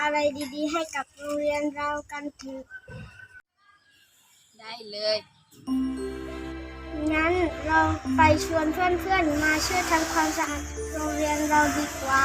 ำอะไรดีๆ ให้กับโรงเรียนเรากันเถอะได้เลย งั้นเราไปชวนเพื่อนๆมาช่วยทำความสะอาดโรงเรียนเราดีกว่า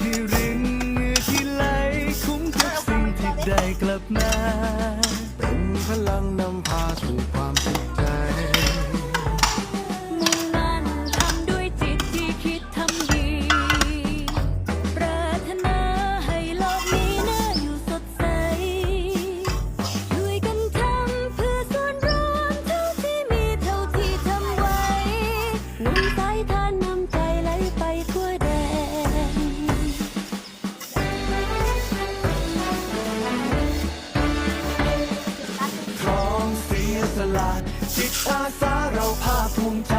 ที่รินเหงื่อที่ไหลคุ้มกับสิ่งที่ได้กลับมาเป็นพลังนำพาสู่ความสุขใจ มุ่งมั่นทำด้วยจิตที่คิดทำดี ปรารถนาให้โลกนี้น่าอยู่สดใส ช่วยกันทำเพื่อส่วนรวมเท่าที่มีเท่าที่ทำไว้ ลาดจิตอาสาเราภาคภูมิใจ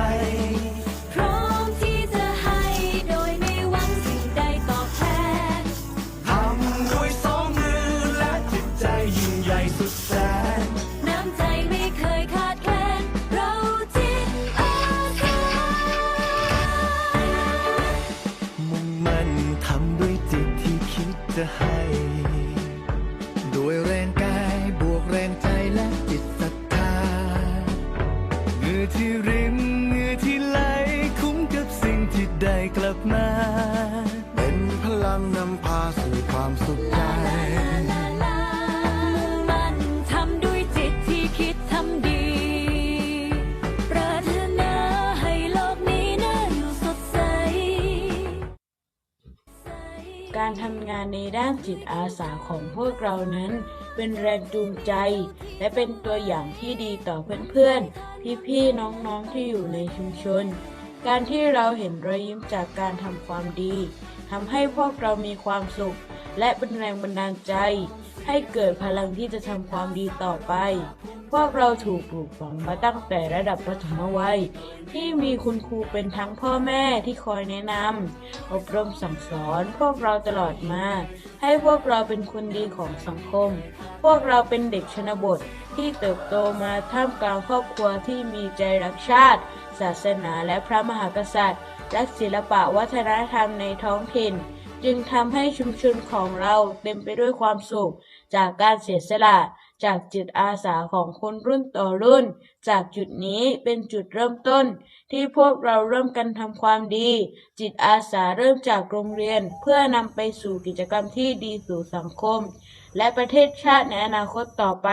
ได้กลับมา เป็นพลังนำพาสู่ความสุขใจการทำงานในด้านจิตอาสาของพวกเรานั้น เป็นแรงจูงใจ และเป็นตัวอย่างที่ดีต่อเพื่อนๆ พี่ๆ น้องๆ ที่อยู่ในชุมชน การที่เราเห็นรอยยิ้มจากการทำความดีทำให้พวกเรามีความสุข และเป็นแรงบันดาลใจ ให้เกิดพลังที่จะทำความดีต่อไป พวกเราถูกปลูกฝังมาตั้งแต่ระดับประถมวัย ที่มีคุณครูเป็นทั้งพ่อแม่ที่คอยแนะนำอบรมสั่งสอนพวกเราตลอดมา ให้พวกเราเป็นคนดีของสังคม พวกเราเป็นเด็กชนบทที่เติบโตมาท่ามกลางครอบครัวที่มีใจรักชาติ ศาสนาและพระมหากษัตริย์รักศิลปะวัฒนธรรมในท้องถิ่น จึงทำให้ชุมชนของเราเต็มไปด้วยความสุข จากการเสียสละ จากจิตอาสาของคนรุ่นต่อรุ่น จากจุดนี้เป็นจุดเริ่มต้น ที่พวกเราเริ่มกันทำความดี จิตอาสาเริ่มจากโรงเรียน เพื่อนำไปสู่กิจกรรมที่ดีสู่สังคม และประเทศชาติในอนาคตต่อไป